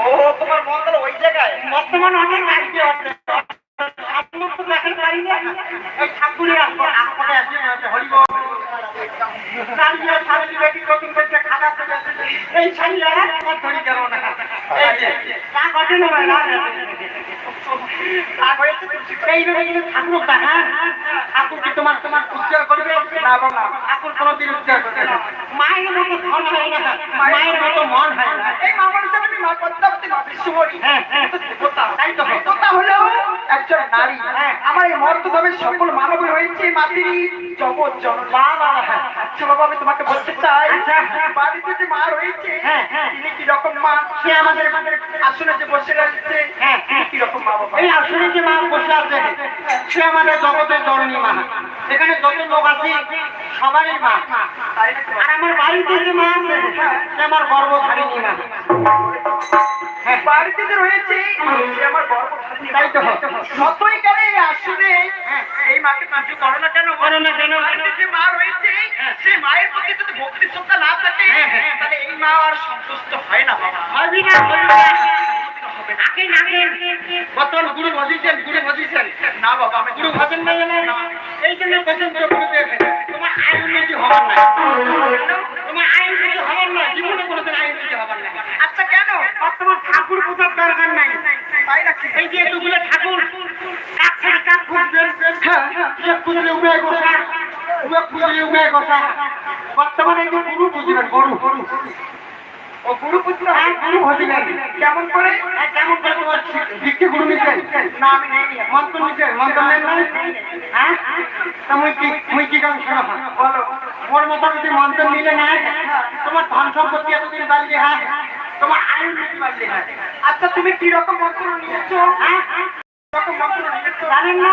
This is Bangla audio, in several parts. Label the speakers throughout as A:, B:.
A: ও তোমার মন্দির ওই জায়গায় বর্তমান অনেক তো দেখেন পারি না? এই ঠাকুরের আসলে আসে হরি বল সারিয়া সারি রেডি কোটিং করতে খাতা থেকে এই সারিয়া আমার ধরি গেল না তা ঘটে না এইভাবে কিন্তু ঠাকুর ঠাকুর কি তোমার তোমার উচ্চার করবে? না ঠাকুর কোনোদিন উচ্চার করবে না। মায়ের মতো ধন হয় না মায়ের মতো মন হয় না।
B: এই মামার হিসাবে আমি মা পদ্মাবতী মা বিশ্বমণি
A: হ্যাঁ হ্যাঁ।
B: দেবতা
A: তাই তো
B: দেবতা হলো একজন নারী।
A: হ্যাঁ।
B: আমার এই মর্তধামের সকল মানবের হয়েছে মাতৃ জগৎ
A: বাবা
B: আচ্ছা বাবা আমি তোমাকে বলতে চাই
A: আচ্ছা।
B: বাড়িতে যে মা রয়েছে। তিনি কি রকম মা?
A: সে আমাদের
B: আসলে যে বসে রয়েছে। কি রকম মা বাবা?
A: এই আসলে যে মা বসে আছে সে আমাদের জগতের জননী মা। এখানে যত লোক আছে সবারই মা। আর আমার বাড়িতে যে মা আছে সে আমার গর্ভধারিণী মা।
B: হ্যাঁ, বাড়িতে যে রয়েছে আমার গর্ভধারিণী
A: তাই তো
B: যতই কেন এই আসলে এই মাকে পুজো করো না কেন?
A: করো না কেন?
B: যে মা রয়েছে সেই মায়ের প্রতি যদি ভক্তি শ্রদ্ধা না থাকে
A: হ্যাঁ, হ্যাঁ।
B: তাহলে এই মা আর সন্তুষ্ট হয় না বাবা।
A: না। হবি না বর্তমান গুরু ভজিছেন গুরু ভজিছেন।
B: না বাবা আমি
A: গুরু ভজন নাই না এই জন্য বসেন তো তোমার আয় উন্নতি হবার নাই। তোমার আয় উন্নতি হবার নাই। জীবনে কোনোদিন আয় উন্নতি হবার নাই।
B: আচ্ছা কেন?
A: বর্তমান ঠাকুর পূজার দরকার নাই।
B: তাই নাকি?
A: এই যে এতগুলো ঠাকুর কাক ছেড়ে কাক খুঁজবেন হ্যাঁ খুঁজলে উমে গোসা উমে খুঁজলে উমে গোসা। বর্তমানে গুরু বুঝবেন গরু গরু।
B: ও গুরু পুত্র
A: হ্যাঁ গুরু ভজিবেন
B: কেমন করে?
A: হ্যাঁ, কেমন করে তোমার দীক্ষে গুরু নিছেন?
B: না আমি নেই
A: মন্ত্র নিছেন? মন্ত্র নেন নাই হ্যাঁ তা মুই কি মুই কি কাম শোনো
B: বলো
A: মোর মতো যদি মন্ত্র নিলে না তোমার ধন সম্পত্তি এতদিন বাড়লে হ্যাঁ তোমার আয়ু নীতি বাড়লে হ্যাঁ।
B: আচ্ছা তুমি কি রকম মন্ত্র নিয়েছো?
A: হ্যাঁ
B: রকম মন্ত্র নিয়েছো?
A: জানেন না?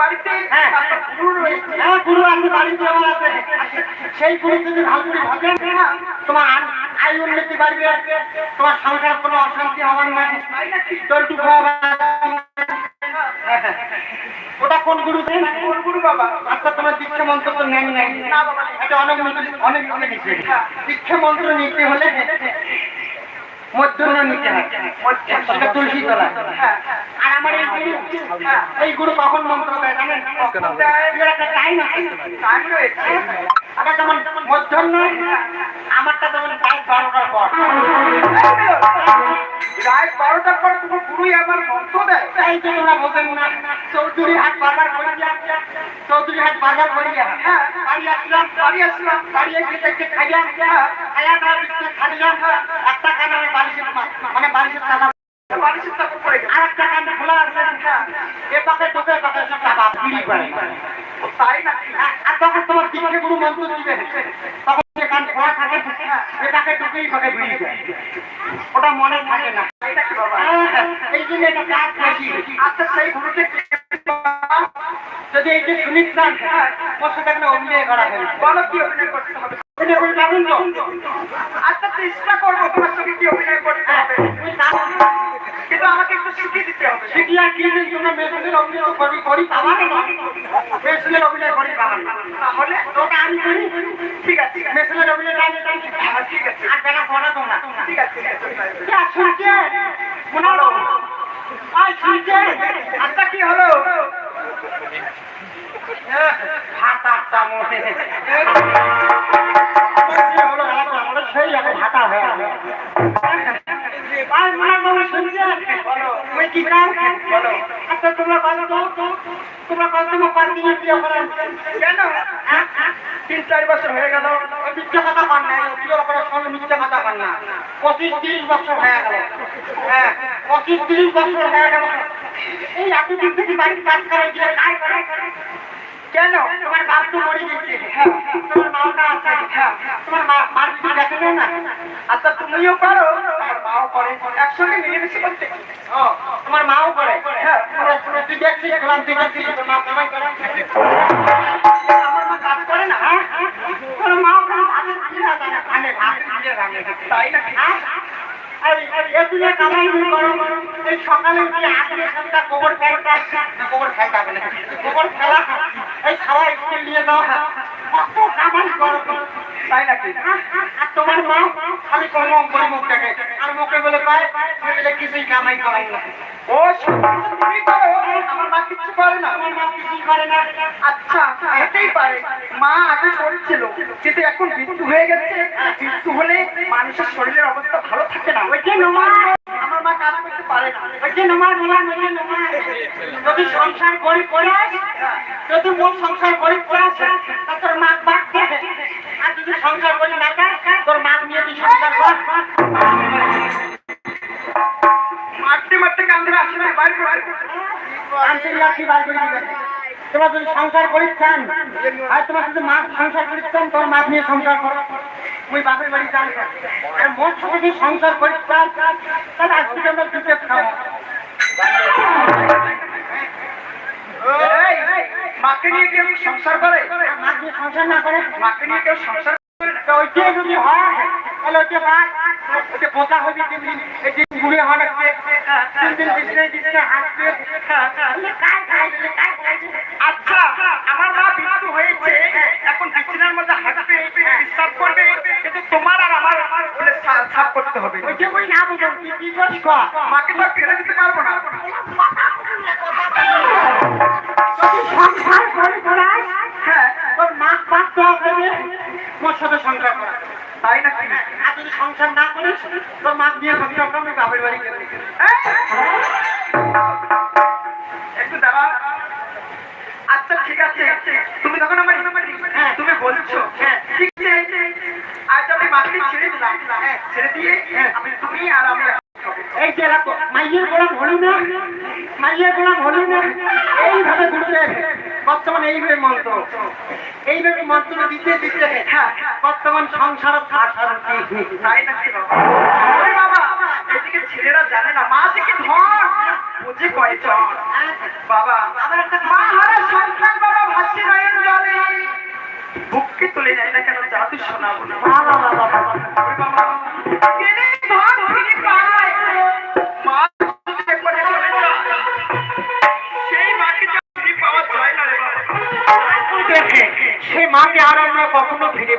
A: বাড়িতে? হ্যাঁ।
B: গুরু
A: হ্যাঁ গুরু আছে বাড়িতে আমার আছে। সেই গুরু যদি ভালো করে ভাবেন তোমার আয় উন্নতি বাড়বে তোমার সংসার কোনো অশান্তি হবার না
B: নাকি
A: তোরটুকু ওটা কোন গুরু
B: কোন গুরু বাবা?
A: আচ্ছা তোমার দীক্ষা মন্ত্র তো নেন নাই।
B: না বাবা
A: এটা অনেক অনেক অনেক দীক্ষা মন্ত্র নিতে হলে নিতে হয়। সেটা তুলসী তলা
B: হ্যাঁ
A: আর আমার এই গুরু এই গুরু কখন মন্ত্র দেয় জানেন? একটা টাইম আছে।
B: টাইম রয়েছে।
A: আবার যেমন মধ্যাহ্ন আমারটা যেমন বারোটার পর।
B: রাত বারোটার পর তুমি গুরুই আমার মন্ত্র দেয়।
A: এই যে তোমরা বোঝেন না। চৌধুরী হাট বাজার করিয়া চৌধুরী হাট বাজার করিয়া
B: হ্যাঁ।
A: বাড়ি আসলাম।
B: বাড়ি আসলাম।
A: বাড়ি এসে দেখতে খাইয়া বিস্কুট খাইলাম। একটা কান আমি বালিশের মানে বালিশের চালা
B: বালিশের চাপা পড়ে গেল
A: আর একটা কান খোলা আছে। এ পাকে ঢোকে এ পাকে সব চাপা। বিড়ি করে
B: ও, তাই নাকি?
A: আর তখন তোমার দীক্ষে গুরু মন্ত্র দিবে। তখন কান খোলা থাকে। এ পাকে ঢুকেই পাকে বিড়ি করে ওটা মনে থাকে না।
B: তাই
A: এই জন্য এটা
B: আচ্ছা
A: যদি এই যে সুনীত চান ওর সাথে একটা অভিনয় করা
B: হয় অভিনয়
A: করে তো।
B: আচ্ছা চেষ্টা করব তোমার সঙ্গে কি অভিনয় করতে হবে।
A: ওই
B: কিন্তু আমাকে একটু শিখিয়ে দিতে হবে।
A: শিখিয়া কি অভিনয় করি করি পাবা না মেশিনের অভিনয় করি পাবা না
B: তাহলে
A: ওটা আমি করি।
B: ঠিক আছে ঠিক
A: অভিনয়
B: হ্যাঁ, ঠিক আছে।
A: আর দেখা পড়া তোমরা
B: ঠিক আছে
A: শুনছে? হলো আই শুনছে?
B: আচ্ছা কি হলো?
A: ভাত আটটা মনে। আমাদের এখন ভাতা হয়ে গেল আর মনে বাবু শুনছে
B: বলো।
A: ওই কি গ্রাম
B: বলো।
A: আচ্ছা তোমরা বলো তো। তোমরা কত তোমার
B: কেন?
A: হ্যাঁ?
B: তিন চার বছর হয়ে গেল।
A: ওই মিথ্যা কথা পান না। অতির ওপরে সঙ্গে মিথ্যা কথা পান না। পঁচিশ তিরিশ বছর হয়ে গেল। হ্যাঁ পঁচিশ তিরিশ বছর হয়ে গেল। এই থেকে বাড়ির কাজ করে গিয়ে কাজ করে
B: কেন?
A: তোমার বাপ তো মরে গেছে। তোমার মাওটা আছে। তোমার মা মার কিছু দেখে না
B: আচ্ছা তুমিও পারো। আমার মাও করে। একসঙ্গে মিলেমিশে করতে।
A: তোমার মাও করে। হ্যাঁ তোমরা তোমরা তুই দেখছিস খেলাম তুই দেখছিস তোর মা কামাই করে। আমার মা কাজ করে না হ্যাঁ? তোর মাও কোনো ভালো ভালো না জানে ভালো ভালো ভালো
B: তাই
A: হ্যাঁ? গোবর ফেলতে গোবর ফেলা এই খাওয়া স্কুল নিয়ে যাও। কত কামাই করো
B: তাই নাকি?
A: আর তোমার মা খালি কর্ম করে মুখ দেখে আর মুখে বলে পায় বলে কিছুই কামাই করাই না।
B: ও তুমি করো। আমার মা কিচ্ছু করে না।
A: আমার মা কিছুই করে না।
B: আচ্ছা এটাই পারে। মা আগে করেছিল, কিন্তু এখন মৃত্যু হয়ে গেছে। মৃত্যু হলে মানুষের শরীরের অবস্থা ভালো থাকে না।
A: ওই যে নোমা
B: আমার মা কাজ করতে পারে না।
A: ওই যে নোমা যে নোমা যদি সংসার করি করে যদি মোট সংসার করি করে তোর মা বাদ দেবে? আর যদি সংসার করি না তোর মা নিয়ে তুই সংসার কর?
B: মারতে মারতে কান্দে আসে না বাইরে
A: করে তোমরা যদি সংসার করিস চান। আর তোমার যদি মা সংসার করিস চান তোর মা নিয়ে সংসার করো। ওই বাপের বাড়ি যান। আর মোট যদি সংসার করিস চান তাহলে আজকে আমরা দুটো খাব।
B: এই, মাকে নিয়ে কেউ সংসার করে?
A: নিয়ে সংসার না করে।
B: মাকে নিয়ে কেউ সংসার
A: ওইটা যদি হয় তাহলে ওইটা বাদ ওইটা বোকা হবে তিন দিন এই দিন ঘুরে হাঁটছে তিন দিন বিছনে বিছনে হাঁটছে তাহলে কাজ খাইছে কাজ খাইছে
B: আচ্ছা আমার মা মৃত্যু হয়েছে এখন বিছানার মধ্যে হাঁটবে বিশ্বাস করবে। তোমার আর আমার বলে সাফ করতে হবে।
A: ওইটা কই না বুঝো কি কি করিস
B: মাকে তো ফেলে দিতে পারব না।
A: যদি সংসার করে
B: হ্যাঁ।
A: তোর মা তো হবে মোর সাথে সংসার করা।
B: তাই নাকি?
A: আর যদি সংসার না করিস তোর মা দিয়ে সংসার করবে বাপের বাড়ি গেলে!
B: একটু দাঁড়া। আচ্ছা ঠিক আছে তুমি তখন আমার হ্যাঁ তুমি বলছো
A: হ্যাঁ।
B: ঠিক আছে আজ আমি মাকে ছেড়ে দিলাম হ্যাঁ,
A: এই যে মাইয়ের গোলাম হলি না মাইয়ের গোলাম হলি না এইভাবে ঘুরতে বর্তমান এইভাবে মন্ত্র এইভাবে মন্ত্র দিতে দিতে
B: হ্যাঁ
A: বর্তমান সংসার
B: ছেলেরা জানে না মা থেকে ধন বুঝে কয়জন বাবা মা সন্তান বাবা ভাসছে নয়ন জলে বুককে তুলে নেয় না কেন জাদু শোনাবো না মাকে
A: আর আমরা কখনো ফিরে